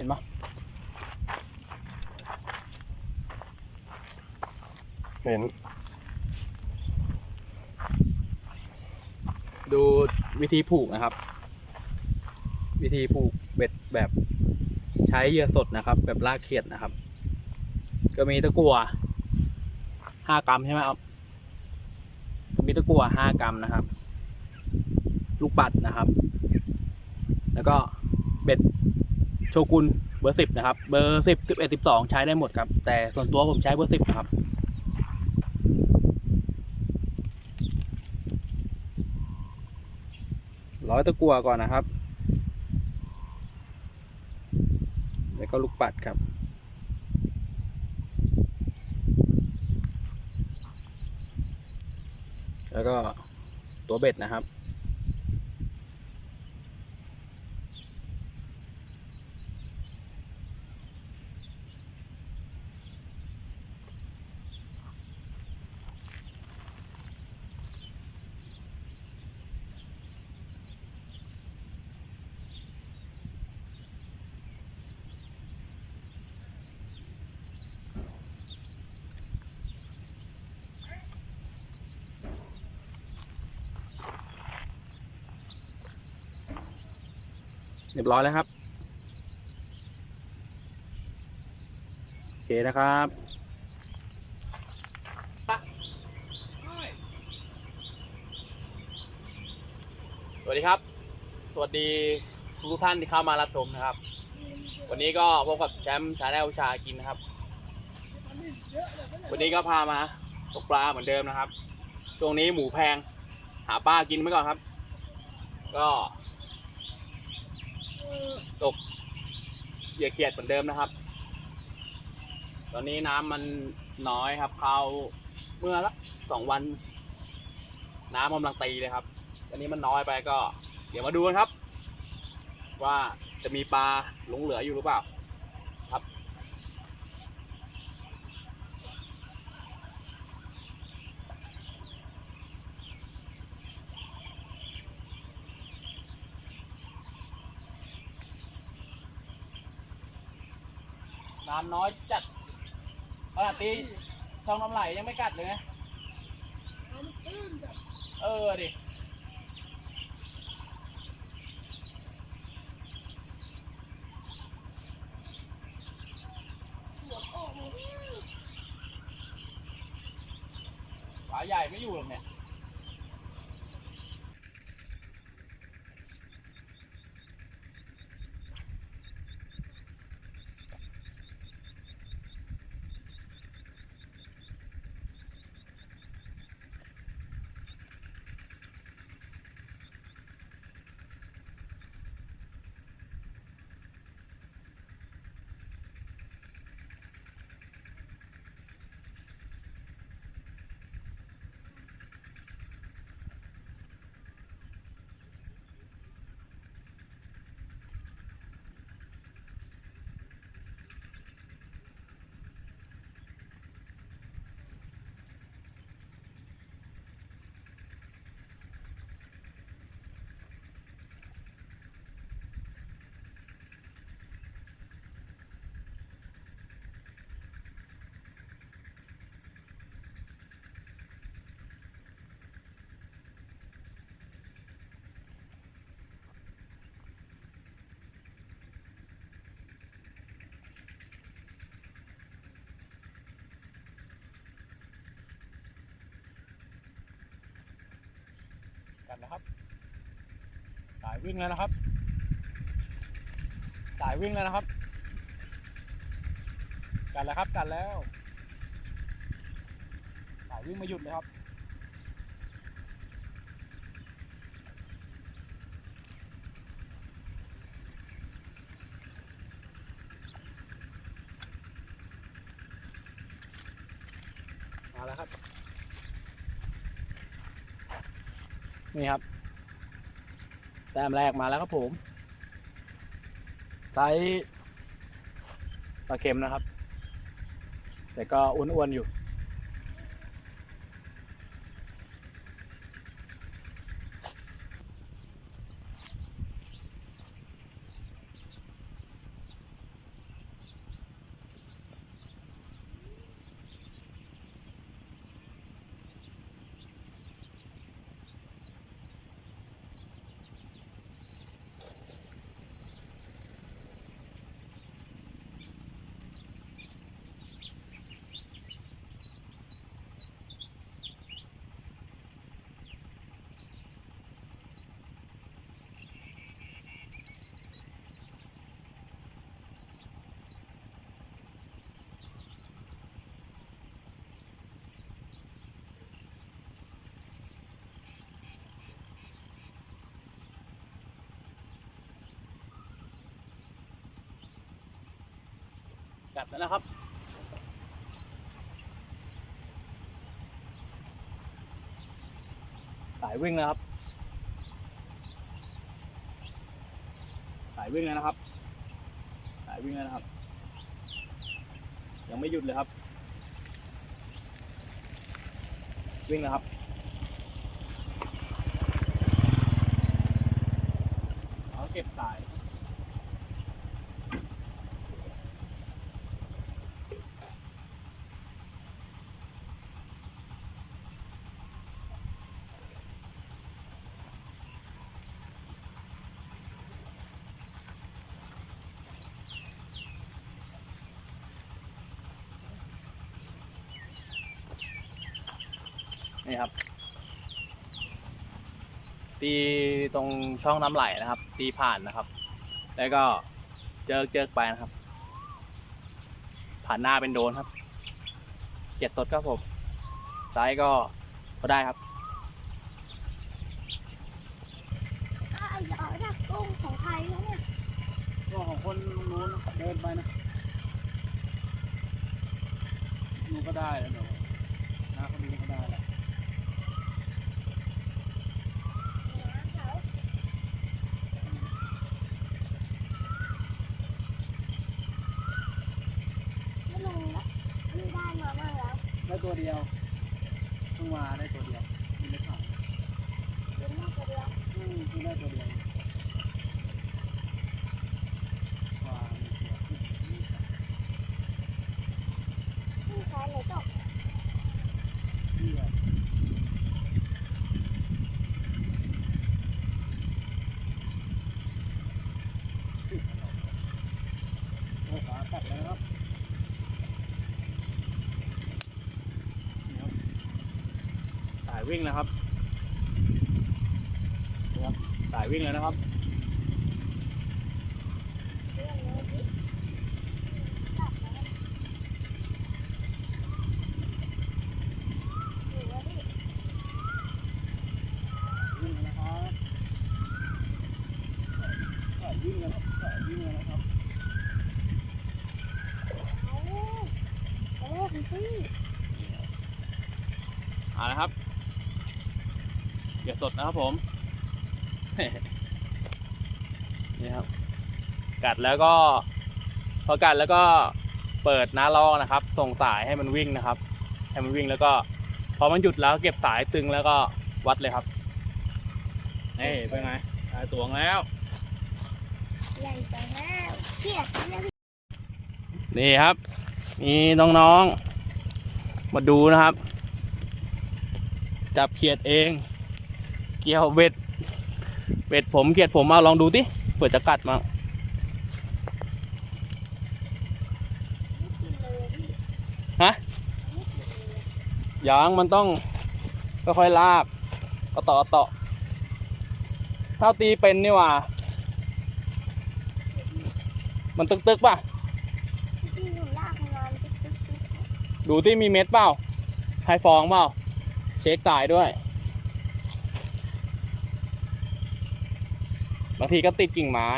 เห็นปะเห็น ดูวิธีผูกนะครับ วิธีผูกเบ็ดแบบใช้เหยื่อสดนะครับ แบบลากเขียดนะครับ ก็มีตะกั่วห้ากรัมใช่ไหมครับก็มีตะกั่วห้ากรัมนะครับ ลูกปัดนะครับ แล้วก็เบ็ด โชกุนเบอร์สิบนะครับ เบอร์สิบสิบเอ็ดสิบสองใช้ได้หมดครับ แต่ส่วนตัวผมใช้เบอร์สิบครับ ร้อยตะกัวก่อนนะครับ แล้วก็ลูกปัดครับแล้วก็ตัวเบ็ดนะครับ เรียบร้อยแล้วครับ โอเคนะครับสวัสดีครับ สวัสดีทุกท่านที่เข้ามารับชมนะครับ วันนี้ก็พบกับแชมป์ชาแนลชากินนะครับ วันนี้ก็พามาตกปลาเหมือนเดิมนะครับ ช่วงนี้หมูแพง หาปลากินไปก่อนครับ ก็ ตก เหยื่อเขียดเหมือนเดิมนะครับ ตอนนี้น้ำมันน้อยครับเขาเมื่อละสองวัน น้ำกำลังตีเลยครับตอนนี้มันน้อยไปก็ เดี๋ยวมาดูกันครับ ว่าจะมีปลาหลงเหลืออยู่หรือเปล่า น้ำน้อยจัดขนาดตีช่องน้ำไหลยังไม่กัดเลยนะเออดิฝาใหญ่ไม่อยู่หรอกเนี่ย นะครับ สายวิ่งแล้วนะครับ สายวิ่งแล้วนะครับ กันแล้วครับกันแล้ว สายวิ่งมาหยุดเลยครับ มาแล้วครับ นี่ครับแต้มแรกมาแล้วครับผมไซส์ปลาเค็มนะครับ แต่ก็อ้วนๆอยู่ กัดแล้วนะครับ สายวิ่งนะครับ สายวิ่งแล้วนะครับ สายวิ่งแล้วนะครับ ยังไม่หยุดเลยครับ วิ่งนะครับเอาเก็บสาย นี่ครับ ตีตรงช่องน้ำไหลนะครับ ตีผ่านนะครับ แล้วก็เจิกเจิกไปนะครับ ผ่านหน้าเป็นโดนครับเขียดสดครับผมซ้ายก็ก็ได้ครับอ้าวอย่าเอาดักกุ้งของใครแล้วเนี่ยก็ของคนนู้นเดินไปนะนู้นก็ได้แล้วเดี๋ยวหน้าคนนี้ก็ได้แหละ ไม่ลงละนี่ได้มามากแล้ว ได้ ตัวเดียวเพิ่งมาได้ตัวเดียวมีไม่ขาดเดี๋ยวน่าจะเดียวอืมเพิ่งได้ตัวเดียวว่ามีตัวนี่ใช้เลยก็นี่แหละโอ้ขาตัดแล้วครับนี่ครับสาย วิ่งนะครับนี่ครับสายวิ่งเลยนะครับเรื่องนี้ดิตัดแล้วหรือว่าดิวิ่งกันนะครับสายวิ่งกันครับสายวิ่งกันนะครับเอาเอาคุณพี่เอาละครับียสดนะครับผม นี่ครับ กัดแล้วก็ พอกัดแล้วก็เปิดน้าลอกนะครับ ส่งสายให้มันวิ่งนะครับ ให้มันวิ่งแล้วก็ พอมันหยุดแล้วเก็บสายตึงแล้วก็วัดเลยครับนี่เป็นไงได้ตวงแล้วใหญ่ไปแล้วเกลียดเนี่ยนี่ครับ มีน้องๆ มาดูนะครับ จับเขียดเอง เกี่ยวเบ็ด เบ็ดผมเขียดผมเอาลองดูดิเผื่อจะกัดมาฮะยางมันต้องค่อยๆลากเอาต่อต่อถ้าตีเป็นนี่ว่า มันตึกตึกตึ๊กตึ๊กดูที่มีเม็ดเปล่าไฮฟองเปล่า เช็คสายด้วย บางทีก็ติดกิ่งไม้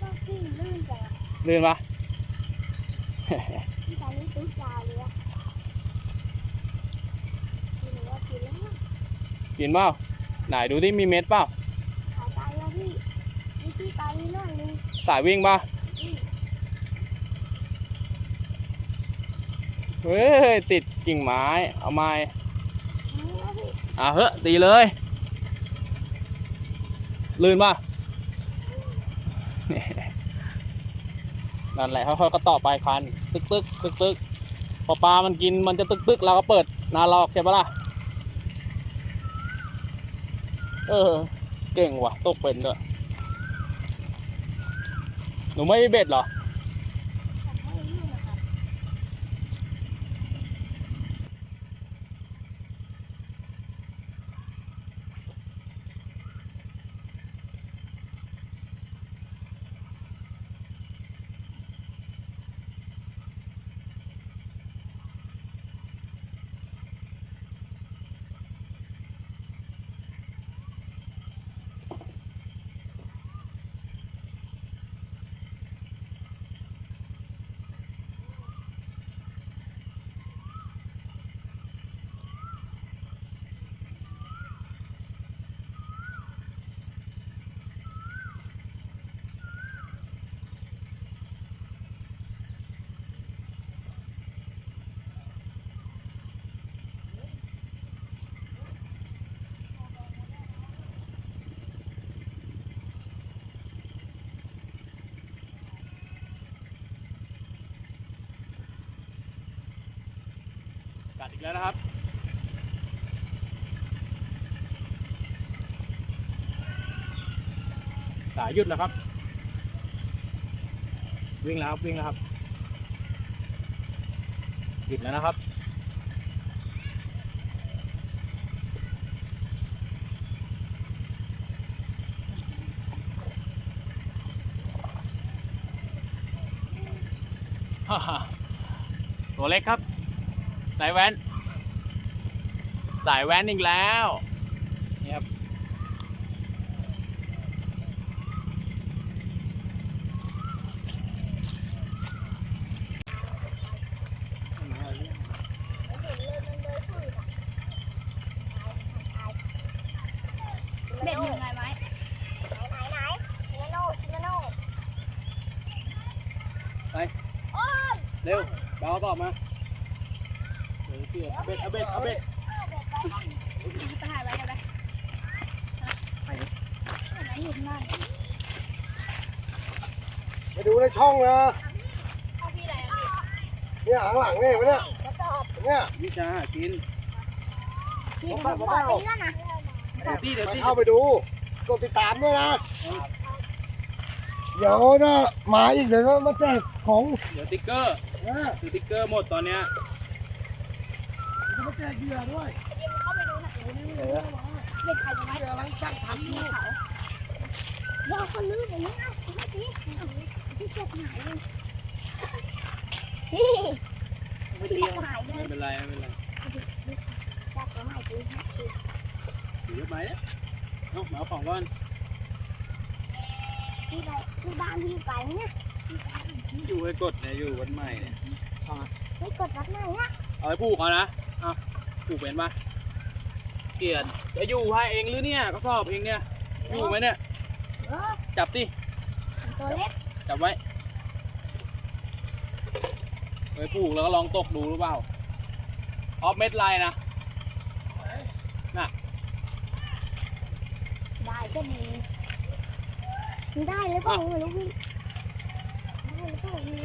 ก็พี่ลื่นจังอะลื่นปะพี่ตอนนี้ตุ๊กยาวเลยอะพี่หนูว่ากินแล้วมั้งกินเปล่าไหนดูที่มีเม็ดเปล่าขายไปแล้วพี่นี่พี่ไปหน่อยนึงสายวิ่งเปล่า พี่ เฮ้ย ติดกิ่งไม้ เอาไม้อะเฮ้ยตีเลย ลื่นป่ะนั่นแหละค่อยๆก็ต่อไปคัน ตึกตึกตึกตึกพอปลามันกินมันจะตึกตึกเราก็เปิดนาลอกใช่ปะล่ะ เออ เก่งว่ะตกเป็นด้วย หนูไม่เบ็ดเหรอ กัดอีกแล้วนะครับ สายหยุดแล้วครับ วิ่งแล้วครับวิ่งแล้วครับหยุดแล้วนะครับฮ่าฮ่าตัวเล็กครับ สายแว้น สายแว้นอีกแล้วนี่ครับเบ็ดยังไงไหมไหนไหนชิมาโน่ชิมาโน่ไปโอ้ยเร็วเบาต่อมา เดี๋ยวเสียเอาเบ็ดเอาเบ็ดเอาเบ็ดไปถ่ายไว้กันเลยไปไหนหยุดมากไปดูในช่องนะเอาพี่อะไรอะเนี่ยหางหลังนี่เห็นไหมเนี่ยพี่กระสอบเนี่ยวิชาหากินพี่ผมขอตีแล้วนะเดี๋ยวที่เดี๋ยวไปที่เข้าไปดูกดติดตามด้วยนะเดี๋ยวนะมาอีกเดี๋ยวก็มาแจกของเดี๋ยวติ๊กเกอร์นะคือติ๊กเกอร์หมดตอนเนี้ย จะมาแจกเหยื่อด้วยเดี๋ยวเข้าไปดูนะเด็กใครจะไหมเดี๋ยวเราจังทำนี่เขายอกคนลื่นอย่างนี้นะพี่พี่จบหายเลยพี่พี่จบหายเลยไม่เป็นไรไม่เป็นไรจับตัวใหม่ดีถือไปแล้วเอามาเอาของก่อนที่ไปที่บ้านพี่ไปเนี่ยอยู่ให้กดเนี่ยอยู่วันใหม่เนี่ยไม่กดวัดไหนอะเอาไปผูกเอานะ เอาผูกเป็นปะเกลียนจะอยู่ให้เองหรือเนี่ยก็สอบเองเนี่ย อยู่ไหมเนี่ย เออจับดิตัวเล็กจับไว้ไปผูกแล้วก็ลองตกดูหรือเปล่าออฟเม็ดไลน์นะ ได้ก็ดีมันได้หรือเปล่าไม่รู้พี่ได้หรือเปล่าพี่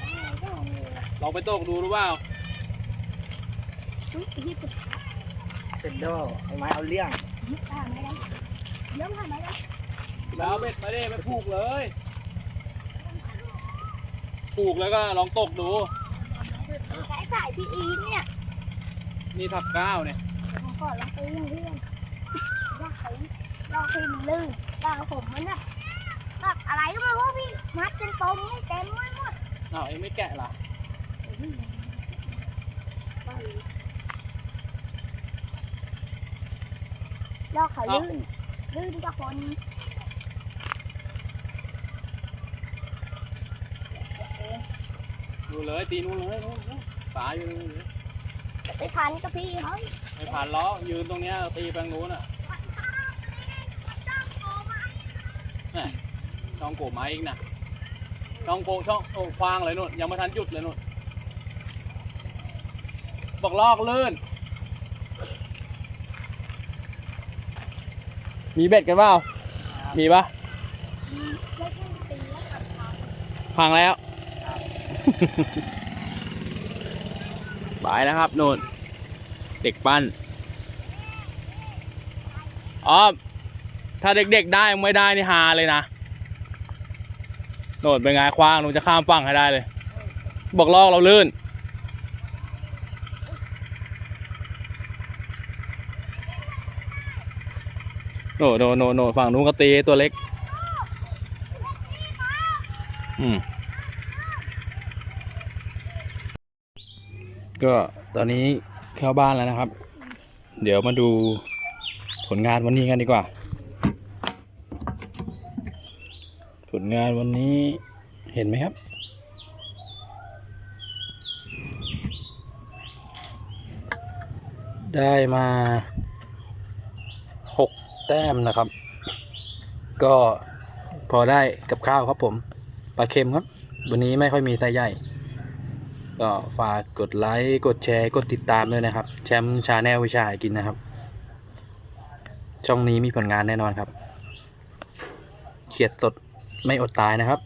ได้หรือเปล่าพี่ ลองไปตกดูหรือเปล่าอุ๊ยพี่กดเซนโดไอ้ไม้เอาเลี้ยงผ่านไหมล่ะเริ่มผ่านไหมล่ะแล้วเอาเบ็ดมาดิไปผูกเลยผูกแล้วก็ลองตกดูใช้สายพี่อีทเนี่ยนี่ถักก้าวเนี่ยเดี๋ยวผมก่อนลองตีเรื่องยากตีลองตีมันลื่นลองผมมันแบบแบบอะไรก็ไม่รู้พี่ มัดเป็นตรงไม่เต็มไม่หมดอ้าวเองไม่แกะล่ะ ลอกเขาลื่น ลื่นกับคนดูเลยตีนู้นเลยนู้นนู้นสายอยู่นู้นเลยไปพันกับพี่เขาไม่ผ่านล้อยืนตรงเนี้ยตีแปลงนู้นอะนี่ช่องโกไม้อีกนะช่องโกช่องโอ้ควางเลยนู่นยังไม่ทันหยุดเลยนู่น บอกลอกลื่น มีเบ็ดกันเปล่า มีปะไม่ใช่ตีแล้วางพังแล้ว บายนะครับนู่นเด็กปั้นอ๋อถ้าเด็กๆได้ไม่ได้นี่ฮาเลยนะโน่นเป็นไงคว้างหนูจะข้ามฝั่งให้ได้เลย บอกลอกเราลื่น นโน่โนโนฝั่งนู้นก็ตีตัวเล็ก อืม ก็ตอนนี้เข้าบ้านแล้วนะครับ เดี๋ยวมาดูผลงานวันนี้กันดีกว่า ผลงานวันนี้เห็นไหมครับ ได้มา ต้มนะครับ ก็พอได้กับข้าวครับผมปลาเค็มครับ วันนี้ไม่ค่อยมีไซส์ใหญ่ ก็ฝากกดไลค์กดแชร์กดติดตามด้วยนะครับ แชมป์ชาแนลวิชาหากินนะครับ ช่องนี้มีผลงานแน่นอนครับเขียดสดไม่อดตายนะครับ